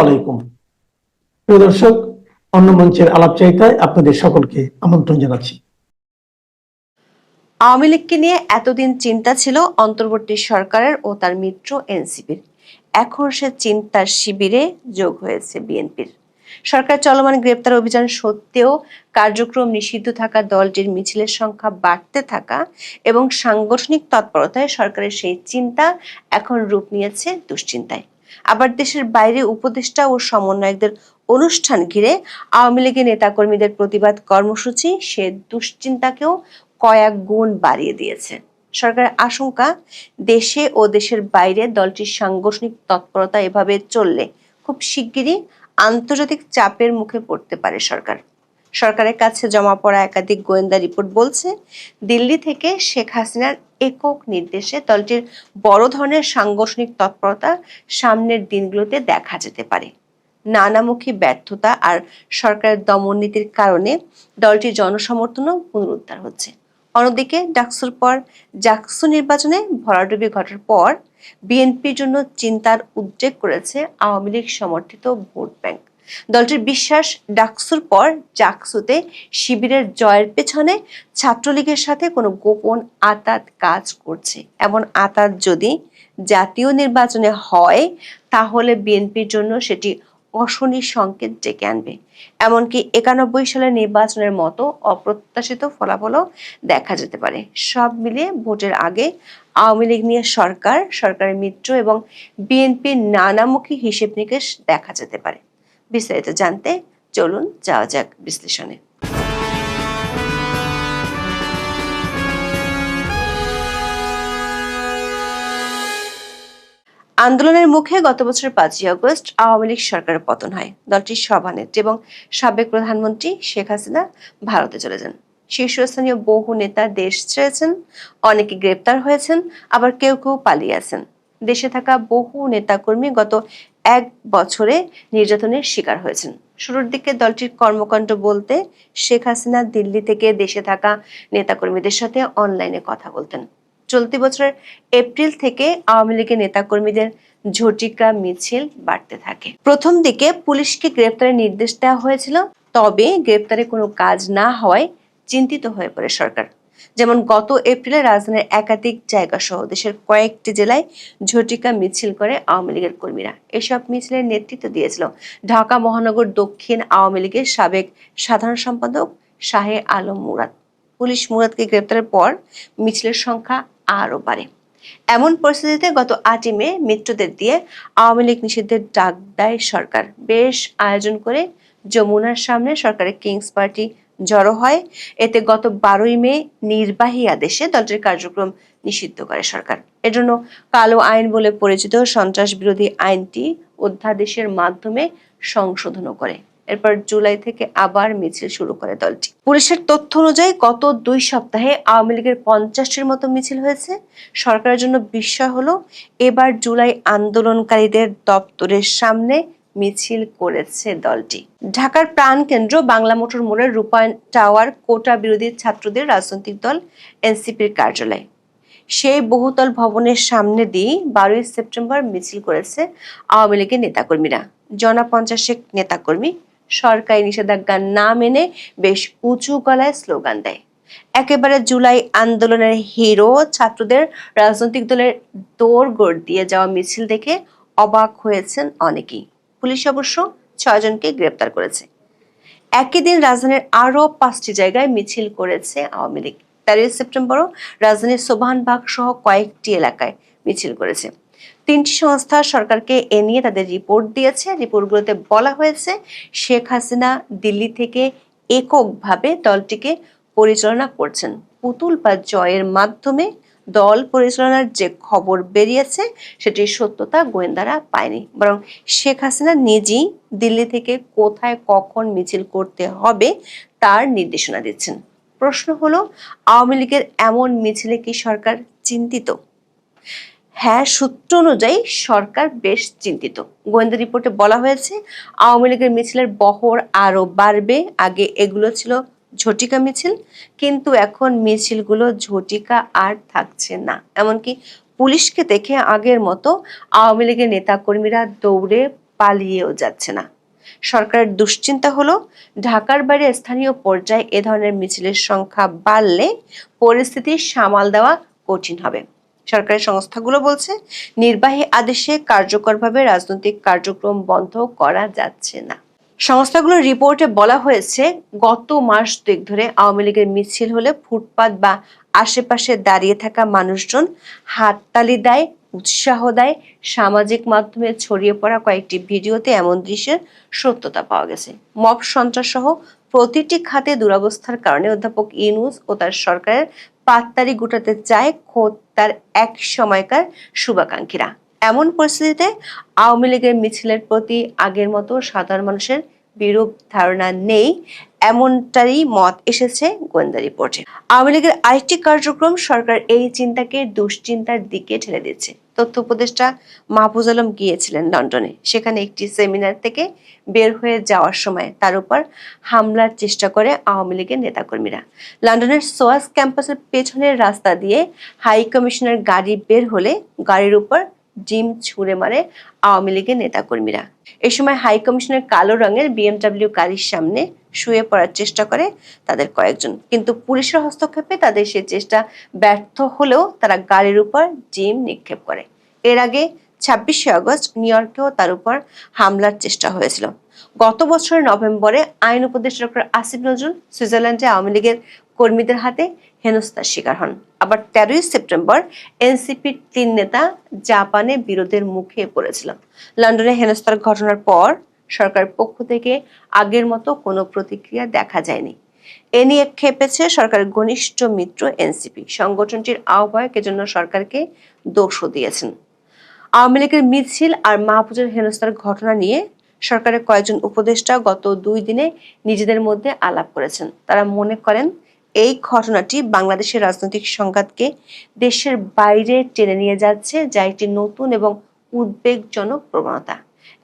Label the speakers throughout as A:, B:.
A: আলাইকুম। প্রিয় দর্শক, অন্য মঞ্চের আলাপ চাইতায় আপনাদের সকলকে আমন্ত্রণ জানাচ্ছি।
B: আওয়ামী লীগকে নিয়ে এতদিন চিন্তা ছিল অন্তর্বর্তী সরকারের ও তার মিত্র এনসিপির। এখন সে চিন্তার শিবিরে যোগ হয়েছে বিএনপির। সরকার চলমান গ্রেপ্তার অভিযান সত্ত্বেও কার্যক্রম নিষিদ্ধ থাকা দলটির মিছিলের সংখ্যা বাড়তে থাকা এবং সাংগঠনিক তৎপরতায় সরকারের সেই চিন্তা এখন রূপ নিয়েছে দুশ্চিন্তায়। আবার দেশের বাইরে উপদেষ্টা ও সমন্বয়কদের অনুষ্ঠান ঘিরে আওয়ামী লীগের নেতাকর্মীদের প্রতিবাদ কর্মসূচি, সে দুশ্চিন্তাকেও কয়েক গুণ বাড়িয়ে দিয়েছে। সরকারের আশঙ্কা, দেশে ও দেশের বাইরে দলটির সাংগঠনিক তৎপরতা এভাবে চললে খুব শিগগিরই আন্তর্জাতিক চাপের মুখে পড়তে পারে সরকার। সরকারের কাছে জমা পড়া একাধিক গোয়েন্দা রিপোর্ট বলছে, দিল্লি থেকে শেখ হাসিনার একক নির্দেশে দলটির বড় ধরনের সাংগঠনিক তৎপরতা সামনের দিনগুলোতে দেখা যেতে পারে। নানামুখী ব্যর্থতা আর সরকারের দমননীতির কারণে দলটির জনসমর্থনও পুনরুদ্ধার হচ্ছে। অন্যদিকে, ডাকসুর পর জাকসু নির্বাচনে ভরাডুবি ঘটার পর, বিএনপির জন্য চিন্তার উদ্রেক করেছে আওয়ামী লীগ সমর্থিত ভোট ব্যাংক। দলটির বিশ্বাস ডাকসুর পর জাকসুতে শিবিরের জয়ের পেছনে ছাত্রলীগের সাথে কোনো গোপন আতাত কাজ করছে। এমন আতাত যদি জাতীয় নির্বাচনে হয়, তাহলে বিএনপির জন্য সেটি অশনি সংকেত ডেকে আনবে। এমনকি একানব্বই সালের নির্বাচনের মতো অপ্রত্যাশিত ফলাফলও দেখা যেতে পারে। সব মিলিয়ে ভোটের আগে আওয়ামী লীগ নিয়ে সরকার, সরকারের মিত্র এবং বিএনপির নানামুখী হিসেব নিকেশ দেখা যেতে পারে। বিস্তারিত জানতে চলুন, যাওয়া যাক বিশ্লেষণে। আন্দোলনের মুখে গত বছর পাঁচই আগস্ট আওয়ামী লীগ সরকারের পতন হয়। দলটির সভানেত্রী এবং সাবেক প্রধানমন্ত্রী শেখ হাসিনা ভারতে চলে যান। শীর্ষস্থানীয় বহু নেতা দেশ ছেড়েছেন, অনেকে গ্রেপ্তার হয়েছেন, আবার কেউ কেউ পালিয়ে আছেন। দেশে থাকা বহু নেতাকর্মী গত এক বছরে নির্যাতনের শিকার হয়েছেন। শুরুর দিকে দলটির কর্মকাণ্ড বলতে শেখ হাসিনা দিল্লি থেকে দেশে থাকা নেতাকর্মীদের সাথে অনলাইনে কথা বলতেন। চলতি বছরের এপ্রিল থেকে আওয়ামী লীগের নেতাকর্মীদের ঝটিকা মিছিল বাড়তে থাকে। প্রথম দিকে পুলিশকে গ্রেপ্তারের নির্দেশ দেওয়া হয়েছিল, তবে গ্রেপ্তারে কোনো কাজ না হওয়ায় চিন্তিত হয়ে পড়ে সরকার। যেমন গত এপ্রিলে রাজধানীর একাধিক জায়গা সহ দেশের কয়েকটি জেলায় ঝটিকা মিছিল করে আওয়ামী লীগের কর্মীরা। এসব মিছিলের নেতৃত্ব দিয়েছিল ঢাকা মহানগর দক্ষিণ আওয়ামী লীগের সাবেক সাধারণ সম্পাদক শাহে আলম মুরাদ। পুলিশ মুরাদকে গ্রেপ্তারের পর মিছিলের সংখ্যা আরও বাড়ে। এমন পরিস্থিতিতে গত আটই মে মিত্রদের দিয়ে আওয়ামী লীগ নিষিদ্ধের ডাক দেয় সরকার। বেশ আয়োজন করে যমুনার সামনে সরকারের কিংস পার্টি জড়ো হয়। এতে গত বারোই মে নির্বাহী আদেশে দলটির কার্যক্রম নিষিদ্ধ করে সরকার। এজন্য কালো আইন বলে পরিচিত সন্ত্রাস বিরোধী আইনটি অধ্যাদেশের মাধ্যমে সংশোধনও করে। এরপর জুলাই থেকে আবার মিছিল শুরু করে দলটি। পুলিশের তথ্য অনুযায়ী গত দুই সপ্তাহে আওয়ামী লীগের পঞ্চাশটির মতো মিছিল হয়েছে। সরকারের জন্য বিস্ময় হলো, এবার জুলাই আন্দোলনকারীদের দপ্তরের সামনে মিছিল করেছে দলটি। ঢাকার প্রাণকেন্দ্র বাংলা মোটর মোড়ের রূপায়ণ টাওয়ার কোটা বিরোধী ছাত্রদের রাজনৈতিক দল এনসিপির কার্যালয়। সেই বহুতল ভবনের সামনে দিয়ে বারোই সেপ্টেম্বর মিছিল করেছে আওয়ামী লীগের নেতাকর্মীরা। জনা পঞ্চাশেক নেতাকর্মী সরকারি নিষেধাজ্ঞা না মেনে বেশ উঁচু গলায় স্লোগান দেয়। একেবারে জুলাই আন্দোলনের হিরো ছাত্রদের রাজনৈতিক দলের দৌড় গোড় দিয়ে যাওয়া মিছিল দেখে অবাক হয়েছেন অনেকেই। পুলিশ অবশ্য ছয়জনকে গ্রেপ্তার করেছে। একই দিন রাজধানীর আরও পাঁচটি জায়গায় মিছিল করেছে আওয়ামী লীগ। তেরোই সেপ্টেম্বরও রাজধানীর সোবাহানবাগ সহ কয়েকটি এলাকায় মিছিল করেছে। তিনটি সংস্থা সরকারকে এ নিয়ে তাদের রিপোর্ট দিয়েছে। রিপোর্টগুলোতে বলা হয়েছে, শেখ হাসিনা দিল্লি থেকে এককভাবে দলটিকে পরিচালনা করছেন। পুতুল বা জয়ের মাধ্যমে দল পরিচালনার যে খবর বেরিয়েছে সেটির সত্যতা গোয়েন্দারা পায়নি। বরং শেখ হাসিনা নিজেই দিল্লি থেকে কোথায় কখন মিছিল করতে হবে, তার নির্দেশনা দিচ্ছেন। প্রশ্ন হলো, আওয়ামী লীগের এমন মিছিলে কি সরকার চিন্তিত? হ্যাঁ সূত্র অনুযায়ী সরকার বেশ চিন্তিত। গোয়েন্দা রিপোর্টে বলা হয়েছে, আওয়ামী লীগের মিছিলের বহর আরও বাড়বে। আগে এগুলো ছিল ঝটিকা মিছিল, কিন্তু এখন মিছিলগুলো ঝটিকা আর থাকছে না। এমনকি পুলিশকে দেখে আগের মতো আওয়ামী লীগের নেতাকর্মীরা দৌড়ে পালিয়েও যাচ্ছে না। সরকারের দুশ্চিন্তা হলো, ঢাকার বাইরে স্থানীয় পর্যায়ে এ ধরনের মিছিলের সংখ্যা বাড়লে পরিস্থিতি সামাল দেওয়া কঠিন হবে। সরকারি সংস্থাগুলো বলছে, নির্বাহী আদেশে কার্যকরভাবে রাজনৈতিক কার্যক্রম বন্ধ করা যাচ্ছে না। সংস্থাগুলোর রিপোর্টে বলা হয়েছে, গত মাস দুয়েক ধরে আওয়ামী লীগের মিছিল হলে ফুটপাত বা আশেপাশে দাঁড়িয়ে থাকা মানুষজন হাততালি দেয়, উৎসাহ দেয়, সামাজিক মাধ্যমে ছড়িয়ে পড়া কয়েকটি ভিডিওতে এমন দৃশ্যের সত্যতা পাওয়া গেছে। মব সন্ত্রাস সহ প্রতিটি খাতে দুরবস্থার কারণে অধ্যাপক ইউনুস ও তার সরকারের পাত্তারি গুটাতে চায় খোদ তার এক সময়কার শুভাকাঙ্ক্ষীরা। এমন পরিস্থিতিতে আওয়ামী লীগের মিছিলের প্রতি আগের মতো সাধারণ মানুষের বিরূপ ধারণা নেই, এমনটারই মত এসেছে গোয়েন্দা রিপোর্টে। আওয়ামী লীগের আরেকটি কার্যক্রম সরকার এই চিন্তাকে দুশ্চিন্তার দিকে ঠেলে দিচ্ছে। তথ্য উপদেষ্টা মাহফুজ আলম গিয়েছিলেন লন্ডনে। সেখানে একটি সেমিনার থেকে বের হয়ে যাওয়ার সময় তার উপর হামলার চেষ্টা করে আওয়ামী লীগের নেতাকর্মীরা। লন্ডনের সোয়াস ক্যাম্পাসের পেছনের রাস্তা দিয়ে হাই কমিশনের গাড়ি বের হলে গাড়ির উপর ডিম ছুঁড়ে মারে আওয়ামী লীগের নেতাকর্মীরা। এ সময় হাই কমিশনের কালো রঙের বিএমডাব্লিউ গাড়ির সামনে শুয়ে পড়ার চেষ্টা করে তাদের কয়েকজন। কিন্তু পুলিশের হস্তক্ষেপে তাদের সে চেষ্টা ব্যর্থ হলেও তারা গাড়ির উপর জিম নিক্ষেপ করে। এর আগে ছাব্বিশে আগস্ট নিউ ইয়র্কেও তার উপর হামলার চেষ্টা হয়েছিল। গত বছরের নভেম্বরে আইন উপদেষ্টা ডক্টর আসিফ নজরুল সুইজারল্যান্ডে আওয়ামী লীগের কর্মীদের হাতে হেনস্থার শিকার হন। আবার তেরোই সেপ্টেম্বর এনসিপির তিন নেতা জাপানে বিরোধের মুখে পড়েছিল লন্ডনে হেনস্থার ঘটনার পর সরকারের পক্ষ থেকে আগের মতো কোনো প্রতিক্রিয়া দেখা যায়নি। এ নিয়ে খেপেছে সরকারের ঘনিষ্ঠ মিত্র এনসিপি। সংগঠনটির আহ্বায়ক এজন্য সরকারকে দোষও দিয়েছেন। আওয়ামী লীগের মিছিল আর মাহফুজের হেনস্থার ঘটনা নিয়ে সরকারের কয়েকজন উপদেষ্টা গত দুই দিনে নিজেদের মধ্যে আলাপ করেছেন। তারা মনে করেন এই ঘটনাটি বাংলাদেশের রাজনৈতিক সংঘাতকে দেশের বাইরে টেনে নিয়ে যাচ্ছে, যা একটি নতুন এবং উদ্বেগজনক প্রবণতা।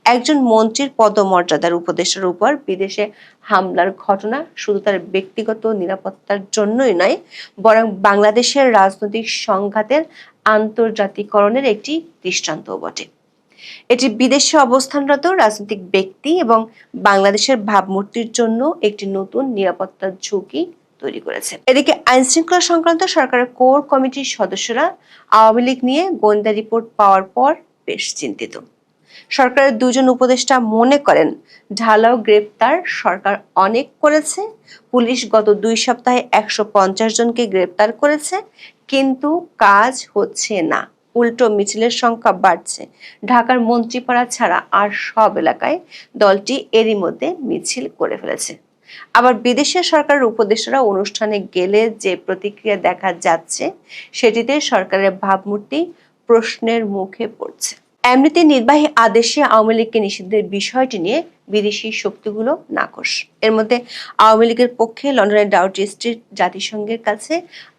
B: একজন মন্ত্রীর পদমর্যাদার উপদেষ্টার উপর বিদেশে হামলার ঘটনা শুধু তার ব্যক্তিগত নিরাপত্তার জন্যই নয়, বরং বাংলাদেশের রাজনৈতিক সংঘাতের আন্তর্জাতিকরণের একটি দৃষ্টান্তও বটে। এটি বিদেশে অবস্থানরত রাজনৈতিক ব্যক্তি এবং বাংলাদেশের ভাবমূর্তির জন্য একটি নতুন নিরাপত্তার ঝুঁকি তৈরি করেছে এদিকে আইন শৃঙ্খলা সংক্রান্ত সরকারের কোর কমিটির সদস্যরা আওয়ামী লীগ নিয়ে গোয়েন্দা রিপোর্ট পাওয়ার পর বেশ চিন্তিত। সরকারের দুজন উপদেষ্টা মনে করেন, ঢালাও গ্রেপ্তার সরকার অনেক করেছে, পুলিশ গত দুই সপ্তাহে একশো পঞ্চাশ জনকে গ্রেপ্তার করেছে, কিন্তু কাজ হচ্ছে না। উল্টো মিছিলের সংখ্যা বাড়ছে। ঢাকার মন্ত্রীপাড়া ছাড়া আর সব এলাকায় দলটি এরই মধ্যে মিছিল করে ফেলেছে। আবার বিদেশের সরকারের উপদেষ্টারা অনুষ্ঠানে গেলে যে প্রতিক্রিয়া দেখা যাচ্ছে, সেটিতে সরকারের ভাবমূর্তি প্রশ্নের মুখে পড়ছে। এমনিতে নির্বাহী আদেশে আওয়ামী লীগকে নিষিদ্ধের বিষয়টি নিয়ে বিদেশি শক্তিগুলো নাকশ এর মধ্যে আওয়ামী লীগের পক্ষে লন্ডনের ডাউটি স্ট্রিট জাতিসংঘের কাছে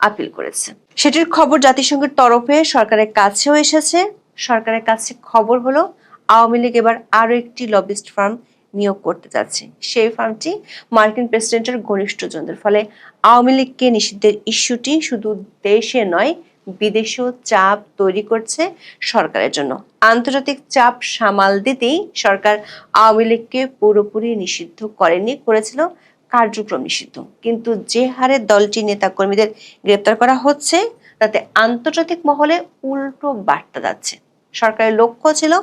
B: আপিল করেছে। সেটির খবর জাতিসংঘের তরফে সরকারের কাছেও এসেছে। সরকারের কাছে খবর হলো, আওয়ামী লীগ এবার আরও একটি লবিস্ট ফার্ম নিয়োগ করতে যাচ্ছে। সেই ফার্মটি মার্কিন প্রেসিডেন্টের ঘনিষ্ঠজনদের ফলে আওয়ামী লীগকে নিষিদ্ধের ইস্যুটি শুধু দেশে নয়, বিদেশেও চাপ তৈরি করছে সরকারের জন্য। আন্তর্জাতিক চাপ সামাল দিতেই সরকার আওয়ামী লীগকে পুরোপুরি নিষিদ্ধ করেনি, করেছিল কার্যক্রম নিষিদ্ধ। কিন্তু যে হারে দলটি নেতাকর্মীদের গ্রেপ্তার করা হচ্ছে, তাতে আন্তর্জাতিক মহলে উল্টো বার্তা যাচ্ছে। সরকারের লক্ষ্য ছিল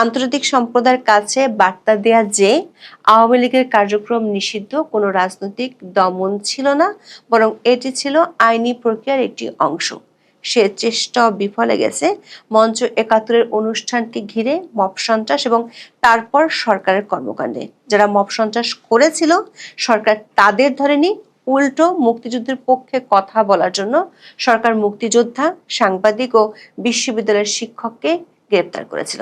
B: আন্তর্জাতিক সম্প্রদায়ের কাছে বার্তা দেয়া যে, আওয়ামী লীগের কার্যক্রম নিষিদ্ধ, কোনো রাজনৈতিক দমন ছিল না, বরং এটি ছিল আইনি প্রক্রিয়ার একটি অংশ। সে চেষ্টা বিফলে গেছে। মঞ্চ একাত্তরের অনুষ্ঠানকে ঘিরে মব সন্ত্রাস এবং তারপর সরকারের কর্মকাণ্ডে। যারা মব সন্ত্রাস করেছিল, সরকার তাদের ধরেনি, উল্টো মুক্তিযুদ্ধের পক্ষে কথা বলার জন্য সরকার মুক্তিযোদ্ধা, সাংবাদিক ও বিশ্ববিদ্যালয়ের শিক্ষককে গ্রেপ্তার করেছিল।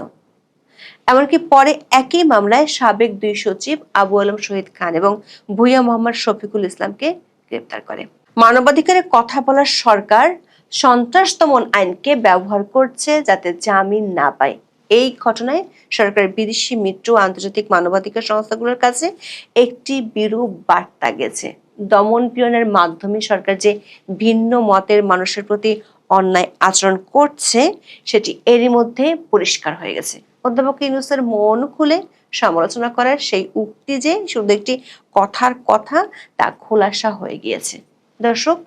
B: এমনকি পরে একই মামলায় সাবেক দুই সচিব আবু আলম শহীদ খান এবং ভুইয়া মোহাম্মদ শফিকুল ইসলামকে গ্রেপ্তার করে। মানবাধিকারের কথা বলার সরকার সন্ত্রাস দমন আইনকে ব্যবহার করছে যাতে জামিন না পায়। এই ঘটনায় সরকারের বিদেশি মিত্র আন্তর্জাতিক মানবাধিকার সংস্থাগুলোর কাছে একটি বিরূপ বার্তা গেছে। দমন পীড়নের মাধ্যমে সরকার যে ভিন্ন মতের মানুষের প্রতি অন্যায় আচরণ করছে, সেটি এরই মধ্যে পরিষ্কার হয়ে গেছে। অধ্যাপক ইউনুসের মন খুলে সমালোচনা করার সেই উক্তি যে, শুধু একটি কথার কথা, তা খোলাসা হয়ে গিয়েছে। দর্শক,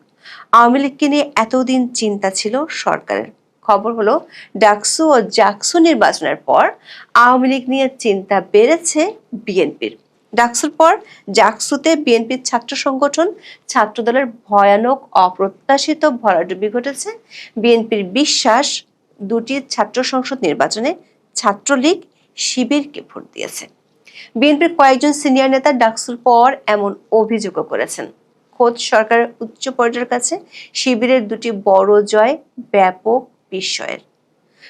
B: আওয়ামী লীগকে নিয়ে এতদিন চিন্তা ছিল সরকারের। খবর হলো, ডাকসু ও জাকসু নির্বাচনের পর আওয়ামী লীগ নিয়ে চিন্তা বেড়েছে বিএনপির। ডাকসুর পর জাকসুতে বিএনপির ছাত্র সংগঠন ছাত্রদলের ভয়ানক, অপ্রত্যাশিত ভরাডুবি ঘটেছে। বিএনপির বিশ্বাস, দুটি ছাত্র সংসদ নির্বাচনে ছাত্রলীগ শিবিরকে ভোট দিয়েছে। বিএনপির কয়েকজন সিনিয়র নেতা ডাকসুর পর এমন অভিযোগও করেছেন। খোদ সরকারের উচ্চ পর্যায়ের কাছে শিবিরের দুটি বড় জয় ব্যাপক বিস্ময়ের।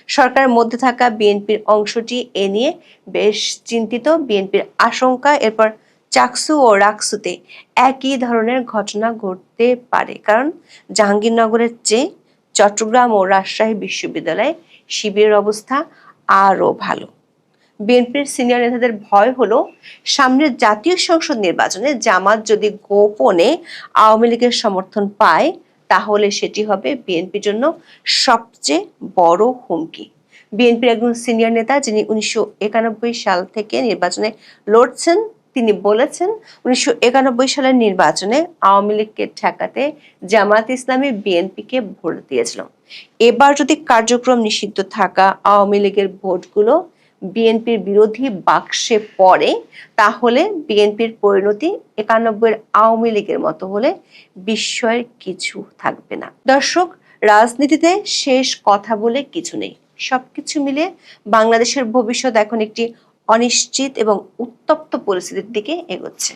B: সরকারের মধ্যে থাকা বিএনপির অংশটি এ নিয়ে বেশ চিন্তিত। বিএনপির আশঙ্কা, এরপর চাকসু ও রাকসুতে একই ধরনের ঘটনা ঘটতে পারে। কারণ জাহাঙ্গীরনগরের চেয়ে চট্টগ্রাম ও রাজশাহী বিশ্ববিদ্যালয়ে শিবিরের অবস্থা আরও ভালো। বিএনপির সিনিয়র নেতাদের ভয় হলো সামনের জাতীয় সংসদ নির্বাচনে জামাত যদি গোপনে আওয়ামী লীগের সমর্থন পায় তাহলে সেটি হবে বিএনপির জন্য সবচেয়ে বড় হুমকি। বিএনপির একজন সিনিয়র নেতা যিনি উনিশশো একানব্বই সাল থেকে নির্বাচনে লড়ছেন, তিনি বলেছেন, উনিশশো একানব্বই সালের নির্বাচনে আওয়ামী লীগকে ঠেকাতে জামাত ইসলামী বিএনপিকে ভোট দিয়েছিল। এবার যদি কার্যক্রম নিষিদ্ধ থাকা আওয়ামী লীগের ভোটগুলো বিএনপির বিরোধী বাক্সে পড়ে, তাহলে বিএনপির পরিণতি একানব্বই আওয়ামী লীগের মতো হলে বিস্ময়ের কিছু থাকবে না। দর্শক, রাজনীতিতে শেষ কথা বলে কিছু নেই। সবকিছু মিলে বাংলাদেশের ভবিষ্যৎ এখন একটি অনিশ্চিত এবং উত্তপ্ত পরিস্থিতির দিকে এগোচ্ছে।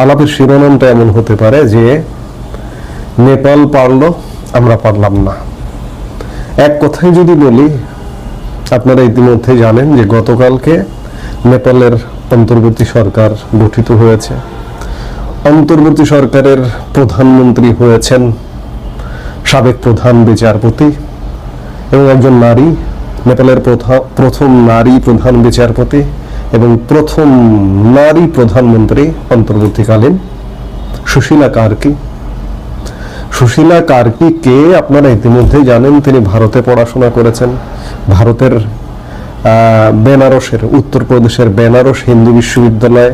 C: আলাপের শিরোনামটা এমন হতে পারে যে, নেপাল পারল, আমরা পারলাম না। এক কথায় যদি বলি আপনারা ইতিমধ্যে জানেন যে গতকালকে নেপালের অন্তর্বর্তী সরকার গঠিত হয়েছে। অন্তর্বর্তী সরকারের প্রধানমন্ত্রী হয়েছেন সাবেক প্রধান বিচারপতি এবং একজন নারী, নেপালের প্রথম নারী প্রধান বিচারপতি এবং প্রথম নারী প্রধানমন্ত্রী অন্তর্বর্তীকালীন সুশীলা কার্কি। সুশীলা কার্কি কে আপনারা ইতিমধ্যে জানেন, তিনি ভারতে পড়াশোনা করেছেন। ভারতের বেনারসের, উত্তরপ্রদেশের বেনারস হিন্দু বিশ্ববিদ্যালয়ে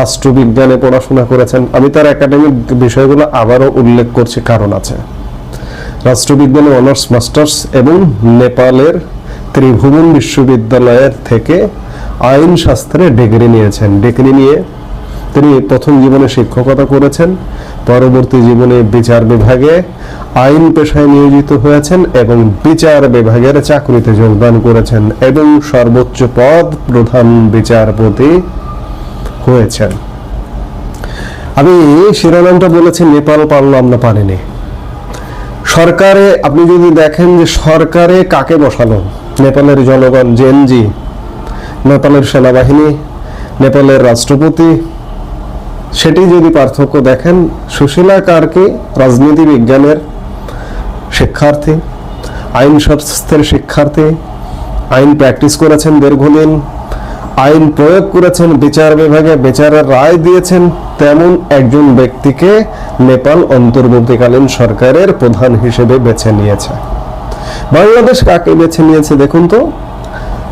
C: রাষ্ট্রবিজ্ঞানে পড়াশোনা করেছেন। আমি তার একাডেমিক বিষয়গুলো আবারও উল্লেখ করছি, কারণ আছে। রাষ্ট্রবিজ্ঞানে অনার্স, মাস্টার্স এবং নেপালের ত্রিভুবন বিশ্ববিদ্যালয়ের থেকে আইন শাস্ত্রে ডিগ্রি নিয়েছেন। ডিগ্রি নিয়ে তিনি প্রথম জীবনে শিক্ষকতা করেছেন। পরবর্তী জীবনে বিচার বিভাগে আইন পেশায় নিয়োজিত হয়েছেন এবং বিচার বিভাগের চাকরিতে যোগদান করেছেন এবং সর্বোচ্চ পদ প্রধান বিচারপতি হয়েছেন। আমি শিরোনামটা বলেছি, নেপাল পারল, আমরা পারিনি। সরকারে, আপনি যদি দেখেন যে সরকারে কাকে বসালো? নেপালের জনগণ জেনজি নেপালের সেনাবাহিনী, নেপালের রাষ্ট্রপতি সেটি যদি পার্থক্য দেখেন, সুশীলা কার্কি রাজনীতি বিজ্ঞানের শিক্ষার্থী, আইন শাস্ত্রের শিক্ষার্থী, আইন প্র্যাকটিস করেছেন দীর্ঘদিন, আইন প্রয়োগ করেছেন, বিচার বিভাগে বিচারের রায় দিয়েছেন, তেমন একজন ব্যক্তিকে নেপাল অন্তর্বর্তীকালীন সরকারের প্রধান হিসেবে বেছে নিয়েছে। বাংলাদেশ কাকে বেছে নিয়েছে দেখুন তো?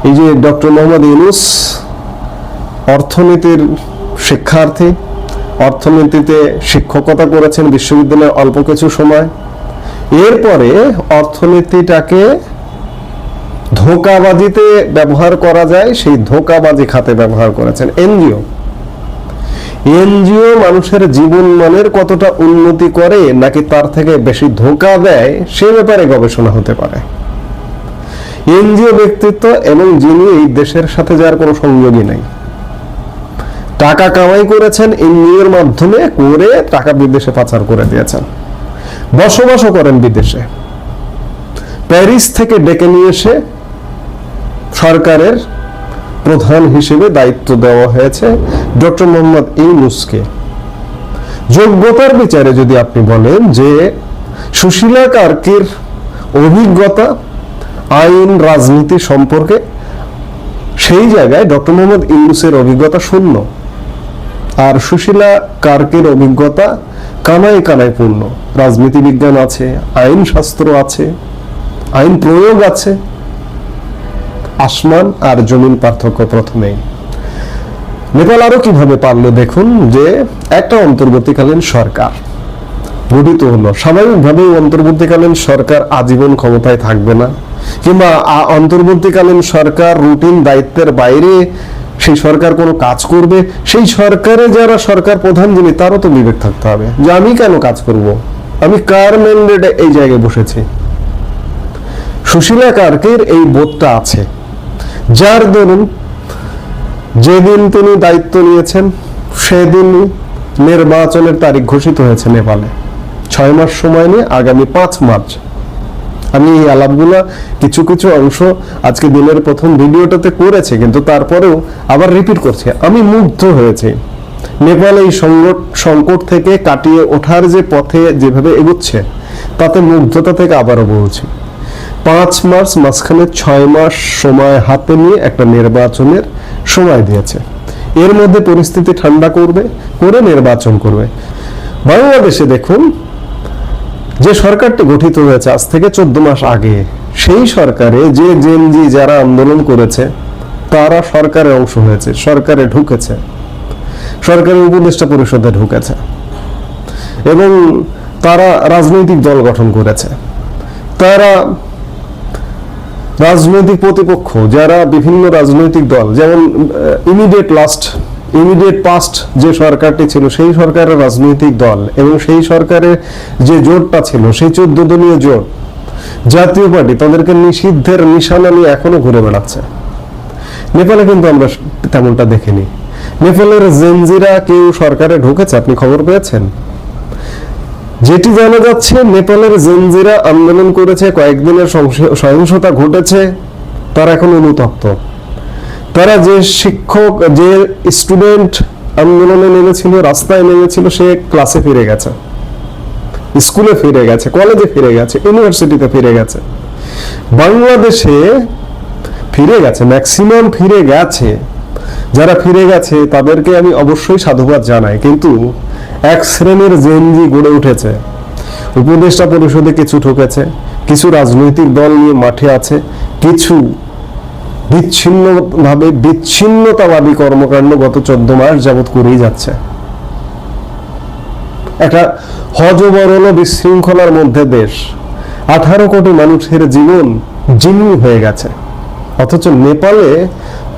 C: এই যে ডক্টর মোহাম্মদ ইউনুস, অর্থনীতির শিক্ষার্থী অর্থনীতিতে শিক্ষকতা করেছেন বিশ্ববিদ্যালয়ে অল্প কিছু সময়। এরপরে অর্থনীতিটাকে ধোকাবাজিতে ব্যবহার করা যায়, সেই ধোকাবাজি খাতে ব্যবহার করেছেন এনজিও। এনজিও মানুষের জীবন মানের কতটা উন্নতি করে, নাকি তার থেকে বেশি ধোকা দেয়, সে ব্যাপারে গবেষণা হতে পারে। এনজিও ব্যক্তিত্ব এবং যিনি এই দেশের সাথে যার কোনো সংযোগই নেই। টাকা কামাই করেছেন এনজিওর মাধ্যমে করে টাকা বিদেশে পাচার করে দিয়েছেন। বসবাসও করেন বিদেশে। প্যারিস থেকে ডেকে নিয়ে এসে সরকারের প্রধান হিসেবে দায়িত্ব দেওয়া হয়েছে ডক্টর মোহাম্মদ ইউনুসকে। যোগ্যতার বিচারে যদি আপনি বলেন যে সুশীলা কার্কির অভিজ্ঞতা, আইন, রাজনীতি সম্পর্কে সেই জায়গায় ডক্টর মোহাম্মদ ইউনুসের অভিজ্ঞতা শূন্য। আর সুশীলা, কার্কের অভিজ্ঞতা কানায় কানায় পূর্ণ। রাজনীতি বিজ্ঞান আছে, আইন শাস্ত্র আছে, আইন প্রয়োগ আছে। আসমান আর জমিন পার্থক্য প্রথমেই। নেপাল আরও কীভাবে পারল দেখুন যে একটা অন্তর্বর্তীকালীন সরকার গঠিত হলো। স্বাভাবিকভাবে অন্তর্বর্তীকালীন সরকার আজীবন ক্ষমতায় থাকবে না। কিংবা অন্তর্বর্তীকালীন সরকার রুটিন দায়িত্বের বাইরে সেই সরকার কোনো কাজ করবে, সেই সরকারে যারা সরকার প্রধান যিনি, তারও তো বিবেক থাকতে হবে। যে আমি কেন কাজ করব? আমি কার ম্যান্ডেটে এই জায়গায় বসেছি? সুশীলা কার্কের এই বোধটা আছে। যার দরুন যেদিন তিনি দায়িত্ব নিয়েছেন, সেদিন নির্বাচনের তারিখ ঘোষিত হয়েছে নেপালে। ছয় মাস সময় নিয়ে আগামী পাঁচ মার্চ। আমি এই আলাপগুলো কিছু কিছু অংশ আজকে দিনের প্রথম ভিডিওটাতে করেছে, কিন্তু তারপরেও আবার রিপিট করছে। আমি মুগ্ধ হয়েছি। নেপাল এই সংকট সংকট থেকে কাটিয়ে ওঠার যে পথে যেভাবে এগুচ্ছে, তাতে মুগ্ধতা থেকে আবারও বলছি। পাঁচ মাস মাঝখানে ছয় মাস সময় হাতে নিয়ে একটা নির্বাচনের সময় দিয়েছে। এর মধ্যে পরিস্থিতি ঠান্ডা করবে, করে নির্বাচন করবে। বাংলাদেশে দেখুন যে সরকারটি গঠিত হয়েছে আজ থেকে চোদ্দ মাস আগে, সেই সরকারে যে জেনজি যারা আন্দোলন করেছে, তারা সরকারের অংশ হয়েছে, সরকারে ঢুকেছে। সরকারের উপদেষ্টা পরিষদে ঢুকেছে। এবং তারা রাজনৈতিক দল গঠন করেছে। তারা রাজনৈতিক প্রতিপক্ষ, যারা বিভিন্ন রাজনৈতিক দল, যেমন ইমিডিয়েট লাস্ট ইমিডিয়েট পাস্ট যে সরকারটি ছিল, সেই সরকারের রাজনৈতিক দল এবং সেই সরকারের যে জোটটা ছিল, সেই চোদ্দ দলীয় জোট, জাতীয় পার্টি, তাদেরকে নিষিদ্ধের নিশানা নিয়ে এখনও ঘুরে বেড়াচ্ছে। নেপালে কিন্তু আমরা তেমনটা দেখিনি। নেপালের জেনজিরা কেউ সরকারে ঢুকেছে, আপনি খবর পেয়েছেন? যেটি জানা যাচ্ছে, নেপালের জেনজিরা আন্দোলন করেছে, কয়েকদিনের সহিংসতা ঘটেছে, তারা এখন অনুতপ্ত। তারা যে শিক্ষক, যে স্টুডেন্ট আন্দোলনে নেমেছিল, রাস্তায় নেমেছিল, সে ক্লাসে ফিরে গেছে। স্কুলে ফিরে গেছে কলেজে ফিরে গেছে ইউনিভার্সিটিতে ফিরে গেছে। বাংলাদেশে ফিরে গেছে ম্যাক্সিমাম ফিরে গেছে। যারা ফিরে গেছে, তাদেরকে আমি অবশ্যই সাধুবাদ জানাই। কিন্তু এক শ্রেণির জেনজি গড়ে উঠেছে। উপদেষ্টা পরিষদে কিছু ঠকেছে কিছু রাজনৈতিক দল নিয়ে মাঠে আছে, কিছু বিচ্ছিন্নভাবে বিচ্ছিন্নতাবাদী কর্মকাণ্ড গত চোদ্দ মাস যাবৎ করেই যাচ্ছে। একটা হজবরল বিশৃঙ্খলার মধ্যে দেশ। আঠারো কোটি মানুষের জীবন জিম্মি হয়ে গেছে। অথচ নেপালে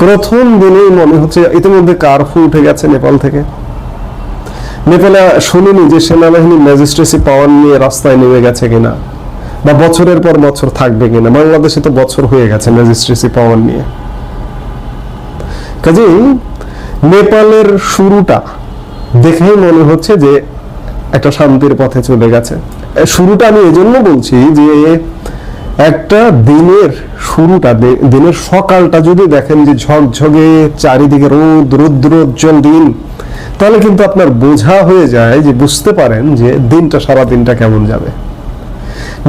C: প্রথম দিনেই মনে হচ্ছে ইতিমধ্যে কারফু উঠে গেছে নেপাল থেকে। নেপালে শুনিনি যে সেনাবাহিনী ম্যাজিস্ট্রেসি পাওয়ার নিয়ে রাস্তায় নেমে গেছে কিনা। বা বছরের পর বছর থাকবে কিনা? বাংলাদেশে তো বছর হয়ে গেছে ম্যাজিস্ট্রেসি পাওয়ার নিয়ে। কাজেই নেপালের শুরুটা দেখেই মনে হচ্ছে যে একটা শান্তির পথে চলে গেছে। শুরুটা আমি এজন্য বলছি যে একটা দিনের শুরুটা দিনের সকালটা যদি দেখেন যে ঝকঝকে চারিদিকে রোদ রৌদ্রোজ্জ্বল দিন, তাহলে কিন্তু আপনার বোঝা হয়ে যায় যে বুঝতে পারেন যে দিনটা সারা দিনটা কেমন যাবে।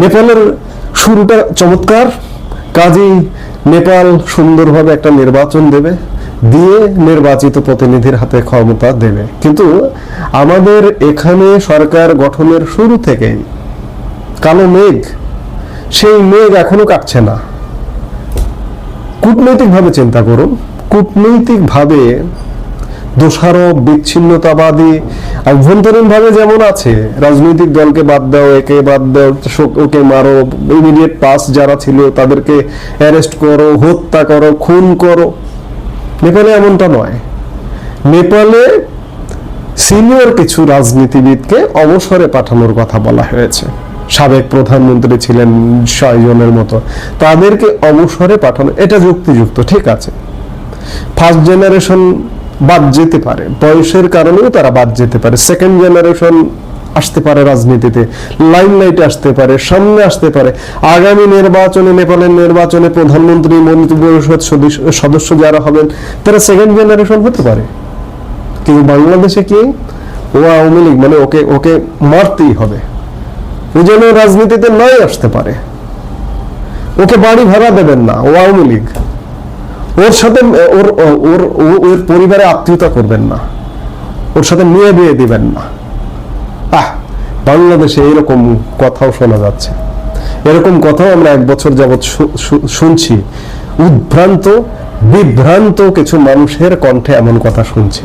C: নেপালের শুরুটা চমৎকার। কাজেই নেপাল সুন্দরভাবে একটা নির্বাচন দেবে, দিয়ে নির্বাচিত প্রতিনিধির হাতে ক্ষমতা দেবে। কিন্তু আমাদের এখানে সরকার গঠনের শুরু থেকেই কালো মেঘ, সেই মেঘ এখনও কাটছে না। কূটনৈতিকভাবে চিন্তা করুন, কূটনৈতিকভাবে দোষারোপ, বিচ্ছিন্নতাবাদী অভ্যন্তরীণ ভাবে যেমন আছে, রাজনৈতিক দলকে বাদ দাও, একে বাদ দাও ওকে মারো ইমিডিয়েট পাস যারা ছিল তাদেরকে অ্যারেস্ট করো, হত্যা করো, খুন করো। নেপালে এমনটা নয়। নেপালে সিনিয়র কিছু রাজনীতিবিদকে অবসরে পাঠানোর কথা বলা হয়েছে। সাবেক প্রধানমন্ত্রী ছিলেন ছয়জনের মতো। তাদেরকে অবসরে পাঠানো এটা যুক্তিযুক্ত, ঠিক আছে। ফার্স্ট জেনারেশন বাদ যেতে পারে। বয়সের কারণেও তারা বাদ যেতে পারে। সেকেন্ড জেনারেশন আসতে পারে রাজনীতিতে। লাইন লাইটে আসতে পারে, সামনে আসতে পারে। আগামী নির্বাচনে, নেপালের নির্বাচনে প্রধানমন্ত্রী মন্ত্রী পরিষদ সদস্য- যারা হবেন, তারা সেকেন্ড জেনারেশন হতে পারে। কিন্তু বাংলাদেশে কি ও আওয়ামী লীগ মানে ওকে ওকে মারতেই হবে। ও যেন রাজনীতিতে নয় আসতে পারে। ওকে বাড়ি ভাড়া দেবেন না, ও আওয়ামী লীগ। ওর সাথে ওর ওর ওর পরিবারে আত্মীয়তা করবেন না। ওর সাথে মেয়ে বিয়ে দিবেন না। আহ, বাংলাদেশে এরকম কথাও শোনা যাচ্ছে। এরকম কথাও আমরা এক বছর যাবৎ শুনছি। উদ্ভ্রান্ত, বিভ্রান্ত কিছু মানুষের কণ্ঠে এমন কথা শুনছি।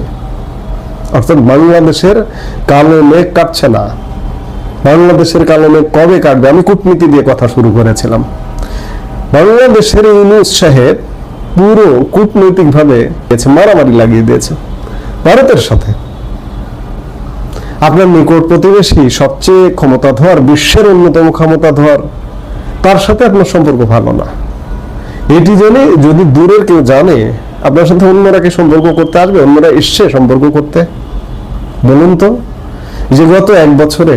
C: অর্থাৎ বাংলাদেশের কালো মেঘ কাটছে না। বাংলাদেশের কালো মেঘ কবে কাটবে? আমি কূটনীতি দিয়ে কথা শুরু করেছিলাম। বাংলাদেশের ইউনুস সাহেব পুরো কূটনৈতিক ভাবে মারামারি লাগিয়ে দিয়েছে। ভারতের সাথে। আপনার নিকট প্রতিবেশী সবচেয়ে ক্ষমতাধর, বিশ্বের অন্যতম ক্ষমতাধর, তার সাথে আপনার সম্পর্ক ভালো না। এটি জেনে যদি দূরের কেউ জানে, আপনার সাথে অন্যরা কি সম্পর্ক করতে আসবে, অন্যরা এসছে সম্পর্ক করতে? বলুন তো, যে গত এক বছরে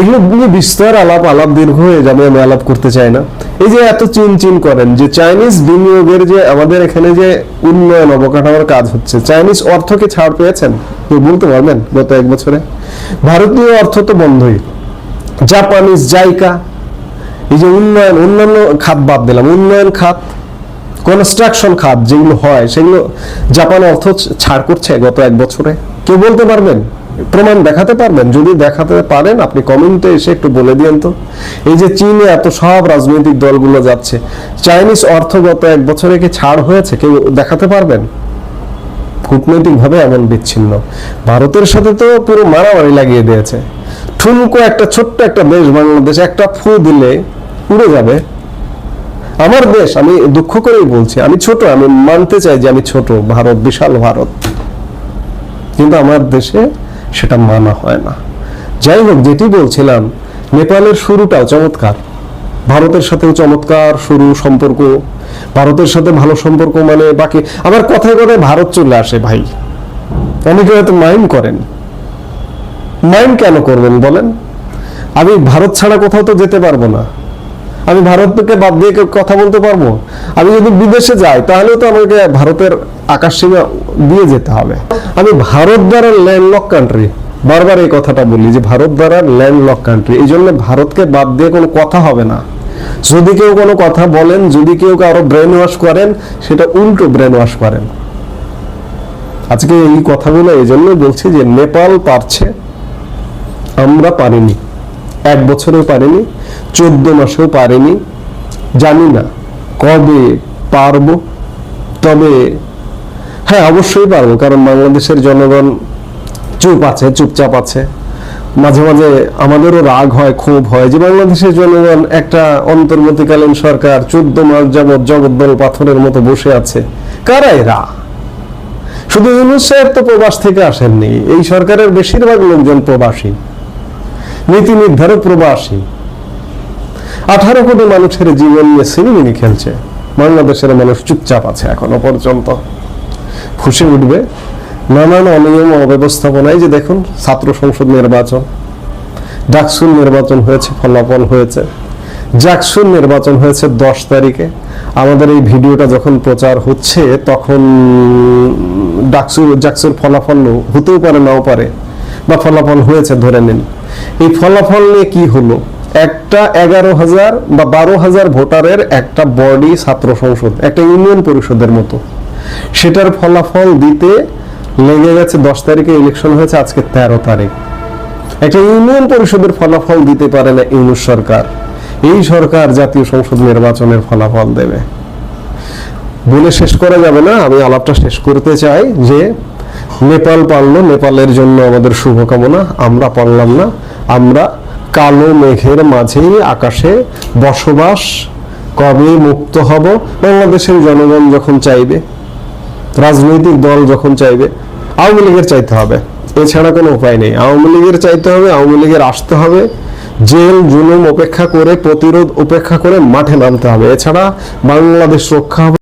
C: এগুলো নিয়ে বিস্তর আলাপ আলাপ দীর্ঘ হয়ে যাবে, আমি আলাপ করতে চাই না। এই যে এত চিন চিন করেন যে চাইনিজ বিনিয়োগের যে আমাদের এখানে যে উন্নয়ন অবকাঠামোর কাজ হচ্ছে, চাইনিজ অর্থ কি ছাড় পেয়েছেন? কেউ বলতে পারবেন গত এক বছরে? ভারতীয় অর্থ তো বন্ধই। জাপানিজ জাইকা, এই যে উন্নয়ন, অন্যান্য খাত বাদ দিলাম, উন্নয়ন খাত, কনস্ট্রাকশন খাত যেগুলো হয়, সেগুলো জাপান অর্থ ছাড় করছে গত এক বছরে। কেউ বলতে পারবেন? প্রমাণ দেখাতে পারবেন। যদি দেখাতে পারেন, আপনি কমেন্টে এসে একটু বলে দিয়েন তো। এই যে চীনে এত সব রাজনৈতিক দলগুলো যাচ্ছে, চাইনিজ অর্থগত এক বছরে কি ছাড় হয়েছে? কেউ দেখাতে পারবেন? কূটনৈতিক ভাবে এমন বিচ্ছিন্ন। ভারতের সাথে তো পুরো মারামারি লাগিয়ে দিয়েছে। ঠুনকো একটা ছোট্ট একটা দেশ, বাংলাদেশ, একটা ফু দিলে উড়ে যাবে। আমার দেশ, আমি দুঃখ করেই বলছি, আমি ছোট, আমি মানতে চাই যে আমি ছোট, ভারত, বিশাল ভারত। কিন্তু আমার দেশে সেটা মানা হয় না। যাই হোক, যেটি বলছিলাম, নেপালের শুরুটাও চমৎকার। ভারতের সাথেও চমৎকার শুরু সম্পর্ক। ভারতের সাথে ভালো সম্পর্ক মানে বাকি আবার কথায় কথায় ভারত চলে আসে ভাই। অনেকে হয়তো মাইন্ড করেন। মাইন্ড কেন করবেন বলেন? আমি ভারত ছাড়া কোথাও তো যেতে পারব না। আমি ভারতকে বাদ দিয়ে কথা বলতে পারব? আমি যদি বিদেশে যাই তাহলে তো আমাকে ভারতের আকাশ সীমা দিয়ে যেতে হবে। আমি ভারত দ্বারা ল্যান্ডলক কান্ট্রি বারবার এই কথাটা বলি যে ভারত দ্বারা ল্যান্ডলক কান্ট্রি এই জন্য ভারতকে বাদ দিয়ে কোনো কথা হবে না। যদি কেউ কোনো কথা বলেন, যদি কেউ কারও ব্রেন ওয়াশ করেন, সেটা উল্টো ব্রেন ওয়াশ করেন। আজকে এই কথাগুলো এই জন্য বলছি যে নেপাল পারছে, আমরা পারিনি। এক বছরেও পারিনি। চোদ্দ মাসেও পারেনি। জানি না কবে পারব। তবে হ্যাঁ অবশ্যই পারব, কারণ বাংলাদেশের জনগণ চুপ আছে, চুপচাপ আছে। মাঝে মাঝে আমাদেরও রাগ হয়, ক্ষোভ হয় যে বাংলাদেশের জনগণ একটা অন্তর্বর্তীকালীন সরকার চোদ্দ মাস যাবৎ জগদ্দল পাথরের মতো বসে আছে। কারা এরা শুধু ইউনুস সাহেব তো প্রবাস থেকে আসেননি, এই সরকারের বেশিরভাগ লোকজন প্রবাসী। নীতি নির্ধারক প্রবাসী। আঠারো কোটি মানুষের জীবন নিয়ে সিনেমিনি খেলছে। বাংলাদেশের মানুষ চুপচাপ আছে এখনও পর্যন্ত। ফুসে উঠবে। নানান অনিয়ম অব্যবস্থাপনায় যে দেখুন, ছাত্র সংসদ নির্বাচন, ডাকসুর নির্বাচন হয়েছে, ফলাফল হয়েছে। জাকসুর নির্বাচন হয়েছে দশ তারিখে। আমাদের এই ভিডিওটা যখন প্রচার হচ্ছে, তখন ডাকসুর, জাকসুর ফলাফল হতেও পারে, নাও পারে, বা ফলাফল হয়েছে ধরে নিন। এই ফলাফল নিয়ে কি হলো? একটা এগারো হাজার বা বারো হাজার ভোটারের একটা বডি ছাত্র সংসদ, একটা ইউনিয়ন পরিষদের মতো। সেটার ফলাফল দিতে লেগে গেছে দশ তারিখে ইলেকশন হয়েছে, আজকে তেরো তারিখ। একটা ইউনিয়ন পরিষদের ফলাফল দিতে পারে না ইউনুস সরকার। এই সরকার জাতীয় সংসদ নির্বাচনের ফলাফল দেবে। বলে শেষ করা যাবে না, আমি আলাপটা শেষ করতে চাই যে নেপাল পারল, নেপালের জন্য আমাদের শুভকামনা, আমরা পারলাম না, আমরা কালো মেঘের মাঝেই আকাশে বসবাস কবে মুক্ত হব? বাংলাদেশের জনগণ যখন চাইবে, রাজনৈতিক দল যখন চাইবে, আওয়ামী লীগের চাইতে হবে। এছাড়া কোনো উপায় নেই। আওয়ামী লীগের চাইতে হবে, আওয়ামী লীগের আসতে হবে। জেল, জুলুম উপেক্ষা করে, প্রতিরোধ উপেক্ষা করে মাঠে নামতে হবে। এছাড়া বাংলাদেশ রক্ষা হবে।